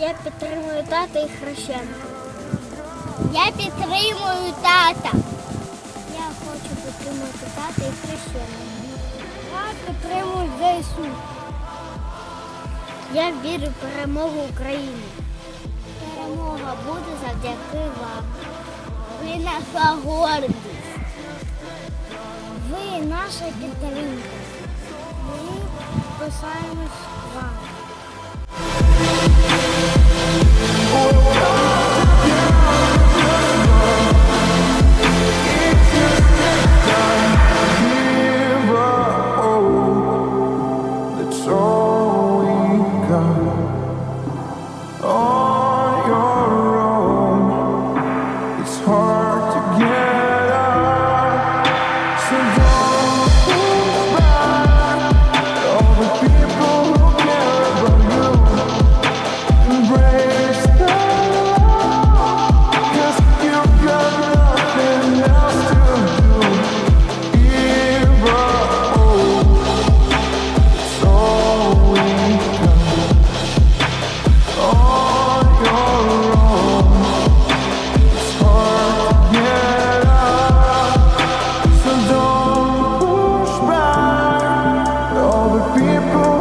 Я підтримую тата і хрещенка. Я підтримую тата. Я хочу підтримати тата і хрещенка. Я підтримую ЗСУ. Я вірю в перемогу України. Перемога буде завдяки вам. Ви наша гордість. Ви наша підтримка. Ми пишаємось вам. people.